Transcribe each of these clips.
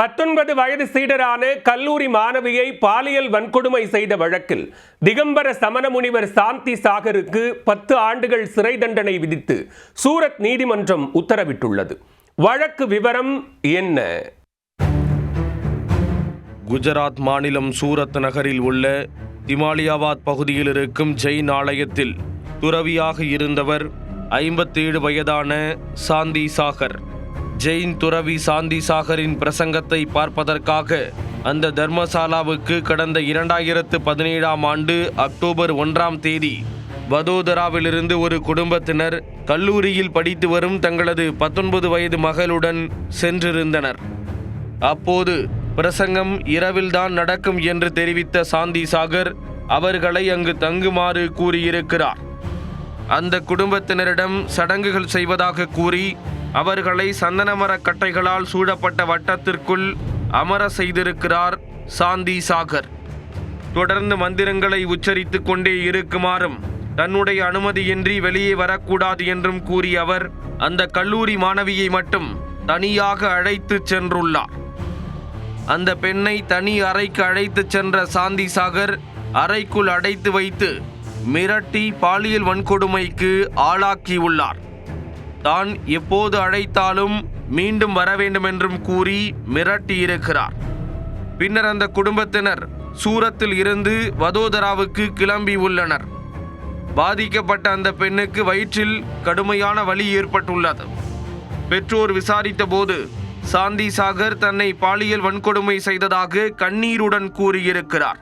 பத்தொன்பது வயது சீடரான கல்லூரி மாணவியை பாலியல் வன்கொடுமை செய்த வழக்கில் திகம்பர சமண முனிவர் சாந்தி சாகருக்கு பத்து ஆண்டுகள் சிறை தண்டனை விதித்து சூரத் நீதிமன்றம் உத்தரவிட்டுள்ளது. வழக்கு விவரம் என்ன? குஜராத் மாநிலம் சூரத் நகரில் உள்ள திமாலியாபாத் பகுதியில் இருக்கும் ஜெயின் ஆலயத்தில் துறவியாக இருந்தவர் ஐம்பத்தேழு வயதான சாந்தி சாகர். ஜெயின் துறவி சாந்தி சாகரின் பிரசங்கத்தை பார்ப்பதற்காக அந்த தர்மசாலாவுக்கு கடந்த இரண்டாயிரத்து பதினேழாம் ஆண்டு அக்டோபர் ஒன்றாம் தேதி வதோதராவிலிருந்து ஒரு குடும்பத்தினர் கல்லூரியில் படித்து வரும் தங்களது பத்தொன்பது வயது மகளுடன் சென்றிருந்தனர். அப்போது பிரசங்கம் இரவில்தான் நடக்கும் என்று தெரிவித்த சாந்தி சாகர் அவர்களை அங்கு தங்குமாறு கூறியிருக்கிறார். அந்த குடும்பத்தினரிடம் சடங்குகள் செய்வதாக கூறி அவர்களை சந்தனமரக் கட்டைகளால் சூழப்பட்ட வட்டத்திற்குள் அமர செய்திருக்கிறார் சாந்தி சாகர். தொடர்ந்து மந்திரங்களை உச்சரித்து கொண்டே இருக்குமாறும் தன்னுடைய அனுமதியின்றி வெளியே வரக்கூடாது என்றும் கூறிய அவர் அந்த கல்லூரி மாணவியை மட்டும் தனியாக அழைத்துச் சென்றுள்ளார். அந்த பெண்ணை தனி அறைக்கு அழைத்துச் சென்ற சாந்தி சாகர் அறைக்குள் அடைத்து வைத்து மிரட்டி பாலியல் வன்கொடுமைக்கு ஆளாக்கியுள்ளார். தான் எப்போது அழைத்தாலும் மீண்டும் வர வேண்டும் என்றும் கூறி மிரட்டியிருக்கிறார். பின்னர் அந்த குடும்பத்தினர் சூரத்தில் இருந்து வதோதராவுக்கு கிளம்பி உள்ளனர். பாதிக்கப்பட்ட அந்த பெண்ணுக்கு வயிற்றில் கடுமையான வலி ஏற்பட்டுள்ளது. பெற்றோர் விசாரித்த போது சாந்தி சாகர் தன்னை பாலியல் வன்கொடுமை செய்ததாக கண்ணீருடன் கூறியிருக்கிறார்.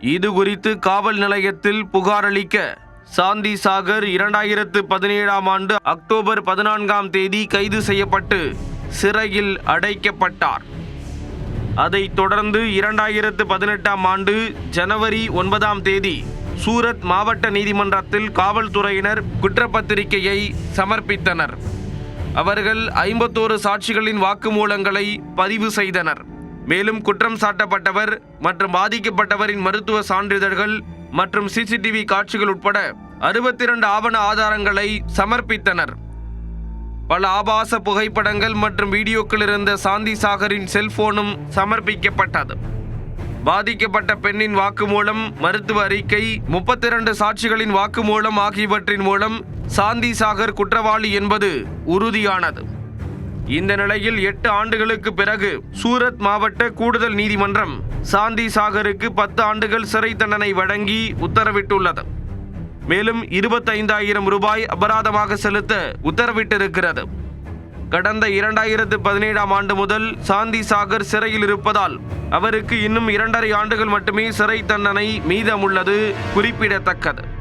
இது குறித்து காவல் நிலையத்தில் புகாரளிக்க சாந்தி சாகர் இரண்டாயிரத்து பதினேழாம் ஆண்டு அக்டோபர் பதினான்காம் தேதி கைது செய்யப்பட்டு சிறையில் அடைக்கப்பட்டார். அதைத் தொடர்ந்து இரண்டாயிரத்து பதினெட்டாம் ஆண்டு ஜனவரி ஒன்பதாம் தேதி சூரத் மாவட்ட நீதிமன்றத்தில் காவல்துறையினர் குற்றப்பத்திரிகையை சமர்ப்பித்தனர். அவர்கள் ஐம்பத்தோரு சாட்சிகளின் வாக்குமூலங்களை பதிவு செய்தனர். மேலும் குற்றம் சாட்டப்பட்டவர் மற்றும் பாதிக்கப்பட்டவரின் மருத்துவ சான்றிதழ்கள் மற்றும் சிசிடிவி காட்சிகள் உட்பட அறுபத்தி இரண்டு ஆவண ஆதாரங்களை சமர்ப்பித்தனர். பல ஆபாச புகைப்படங்கள் மற்றும் வீடியோக்கள் இருந்த சாந்தி சாகரின் செல்போனும் சமர்ப்பிக்கப்பட்டது. பாதிக்கப்பட்ட பெண்ணின் வாக்குமூலம் மருத்துவ அறிக்கை முப்பத்தி இரண்டு சாட்சிகளின் வாக்குமூலம் ஆகியவற்றின் மூலம் சாந்தி சாகர் குற்றவாளி என்பது உறுதியானது. இந்த நிலையில் எட்டு ஆண்டுகளுக்கு பிறகு சூரத் மாவட்ட கூடுதல் நீதிமன்றம் சாந்தி சாகருக்கு பத்து ஆண்டுகள் சிறை தண்டனை வழங்கி உத்தரவிட்டுள்ளது. மேலும் இருபத்தைந்தாயிரம் ரூபாய் அபராதமாக செலுத்த உத்தரவிட்டிருக்கிறது. கடந்த இரண்டாயிரத்து பதினேழாம் ஆண்டு முதல் சாந்தி சாகர் சிறையில் இருப்பதால் அவருக்கு இன்னும் இரண்டரை ஆண்டுகள் மட்டுமே சிறை தண்டனை மீதமுள்ளது குறிப்பிடத்தக்கது.